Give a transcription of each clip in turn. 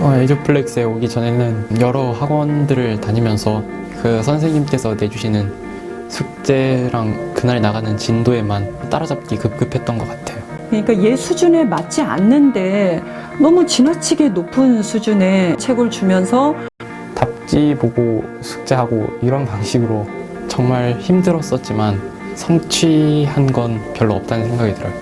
어, 에듀플렉스에 오기 전에는 여러 학원들을 다니면서 그 선생님께서 내주시는 숙제랑 그날 나가는 진도에만 따라잡기 급급했던 것 같아요. 그러니까 얘 수준에 맞지 않는데 너무 지나치게 높은 수준의 책을 주면서 답지 보고 숙제하고 이런 방식으로 정말 힘들었었지만 성취한 건 별로 없다는 생각이 들어요.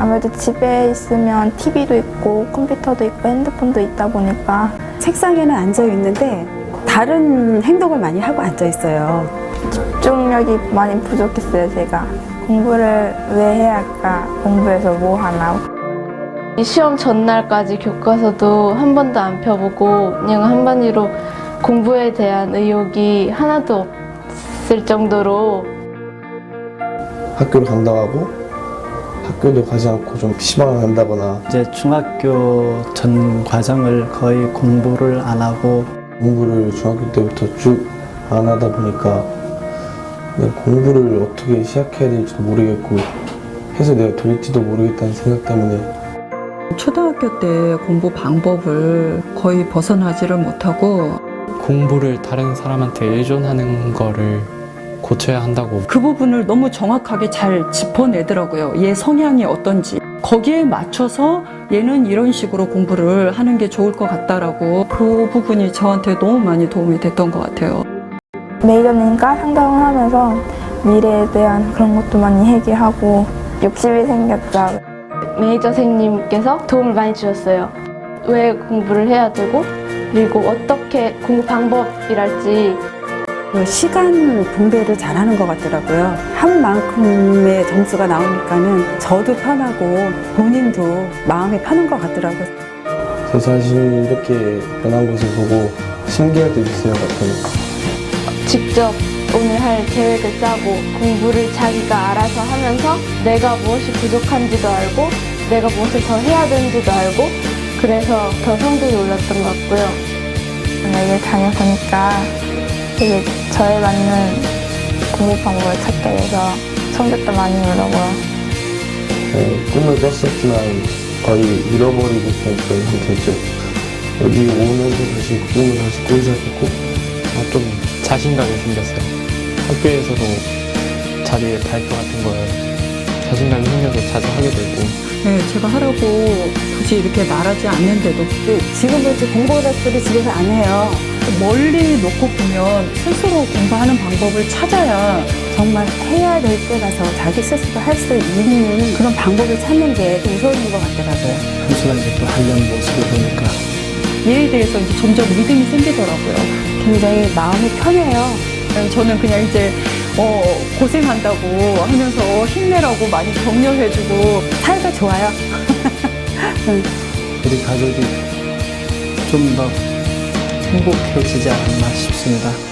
아무래도 집에 있으면 TV도 있고 컴퓨터도 있고 핸드폰도 있다 보니까 책상에는 앉아 있는데 다른 행동을 많이 하고 앉아 있어요. 집중력이 많이 부족했어요, 제가. 공부를 왜 해야 할까? 공부해서 뭐 하나? 이 시험 전날까지 교과서도 한 번도 안 펴보고 그냥 한마디로 공부에 대한 의욕이 하나도 없을 정도로 학교를 간다고 하고 학교도 가지 않고 좀 PC방을 간다거나. 이제 중학교 전 과정을 거의 공부를 안 하고 공부를 중학교 때부터 쭉 안 하다 보니까 공부를 어떻게 시작해야 될지도 모르겠고 해서 내가 될지도 모르겠다는 생각 때문에. 초등학교 때 공부 방법을 거의 벗어나지를 못하고 공부를 다른 사람한테 의존하는 거를 고쳐야 한다고 그 부분을 너무 정확하게 잘 짚어내더라고요. 얘 성향이 어떤지. 거기에 맞춰서 얘는 이런 식으로 공부를 하는 게 좋을 것 같다라고 그 부분이 저한테 너무 많이 도움이 됐던 것 같아요. 매니저님과 상담을 하면서 미래에 대한 그런 것도 많이 얘기하고 욕심이 생겼다. 매니저 선생님께서 도움을 많이 주셨어요. 왜 공부를 해야 되고 그리고 어떻게 공부 방법이랄지 그 시간 분배를 잘하는 것 같더라고요. 한 만큼의 점수가 나오니까는 저도 편하고 본인도 마음이 편한 것 같더라고요. 제 자신이 이렇게 변한 것을 보고 신기할 때도 있어요 가끔 직접 오늘 할 계획을 짜고 공부를 자기가 알아서 하면서 내가 무엇이 부족한지도 알고 내가 무엇을 더 해야 되는지도 알고 그래서 더 성적이 올랐던 것 같고요. 여기 다녀보니까 되게 저에 맞는 공부 방법을 찾게 돼서 성적도 많이 오르고요. 네, 꿈을 꿨었지만 거의 잃어버리고 그런 상태였죠 여기 오면서 다시 꿈을 다시 꾸기 시작했고 어, 좀 자신감이 생겼어요. 학교에서도 자기의 발표 같은 거에 자신감이 생겨서 자주 하게 되고 네, 제가 하라고 굳이 이렇게 말하지 않는데도 그 지금도 이제 공부를 집에서 안 해요. 멀리 놓고 보면 스스로 공부하는 방법을 찾아야 정말 해야 될 때 가서 자기 스스로 할 수 있는 그런 방법을 찾는 게 우선인 것 같더라고요. 현수가 이제 또 하려는 모습을 보니까 얘에 대해서 이제 점점 믿음이 생기더라고요. 굉장히 마음이 편해요. 저는 그냥 이제 어, 고생한다고 하면서 힘내라고 많이 격려해주고 사이가 좋아요. 우리 가족이 좀더 행복해지지 않았나 싶습니다.